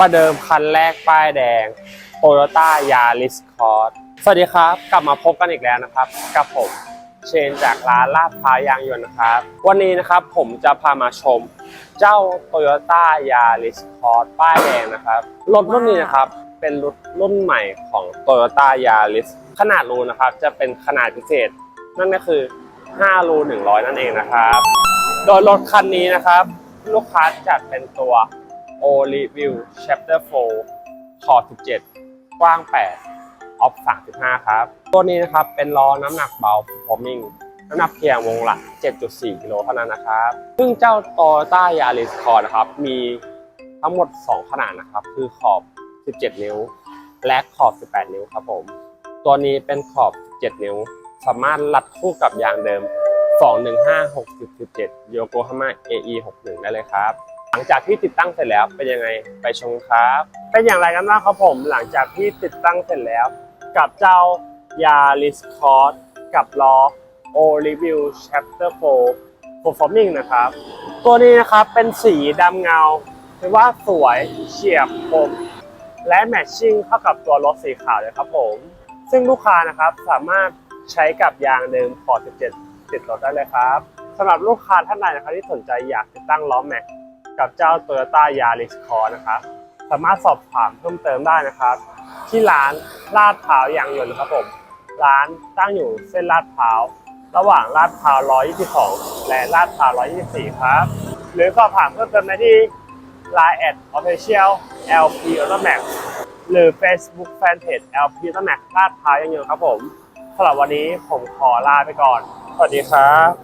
ประเดิมคันแรกป้ายแดง Toyota Yaris Cross สวัสดีครับ กลับมาพบกันอีกแล้วนะครับ กับผมเชนจากร้านลาดพร้าวยางยนต์นะครับ วันนี้นะครับผมจะพามาชมเจ้า Toyota Yaris Cross ป้ายแดงนะครับรถรุ่นนี้นะครับเป็นรถรุ่นใหม่ของ Toyota Yaris ขนาดรูนะครับจะเป็นขนาดพิเศษ นั่นก็คือ 5 รู 100 นั่นเองนะครับ โดยรถคันนี้นะครับ ลูกค้าจัดเป็นตัว O Review Chapter 4 ขอบ17 กว้าง 8 ออฟ35 ครับ ตัวนี้นะครับเป็นล้อน้ำหนักเบา performing น้ำหนักเพียงวงละ 7.4 กิโลเท่านั้นนะครับ ซึ่งเจ้า Toyota Yaris Cross นะครับ มีทั้งหมด 2 ขนาดนะครับ คือขอบ 17 นิ้ว และขอบ 18 นิ้วครับผม ตัวนี้เป็นขอบ 17 นิ้ว สามารถรัดคู่กับยางเดิม 215 6017 Yokohama AE 61ได้เลยครับ หลังจากที่ติดตั้งเสร็จแล้วเป็นยังไงไปชมครับ เป็นอย่างไรกันบ้างครับผมหลังจากที่ติดตั้งเสร็จแล้ว กับเจ้า Yaris Cross กับล้อ O Review Chapter 4 Performing นะครับ ตัวนี้นะครับเป็นสีดำเงาถือว่าสวยเฉียบคมและแมทชิ่งเข้ากับตัวรถสีขาวเลยครับผม ซึ่งลูกค้านะครับสามารถใช้กับยางเดิมพอ 17 ติดรถได้เลยครับสำหรับลูกค้าท่านใดนะครับที่สนใจอยากติดตั้งล้อแม็ก กับเจ้า Toyota Yaris Cross นะครับ สามารถสอบถามเพิ่มเติมได้นะครับ ที่ร้านลาดพร้าวยางยนต์ครับผม ร้านตั้งอยู่เส้นลาดพร้าว ระหว่างลาดพร้าว 122 และลาดพร้าว 124 ครับ หรือสอบถามเพิ่มเติมได้ที่ Line at Official LP Automax หรือ Facebook Fanpage LP Automax ลาดพร้าวยางยนต์ครับผมสำหรับวันนี้ผมขอลาไปก่อน สวัสดีครับ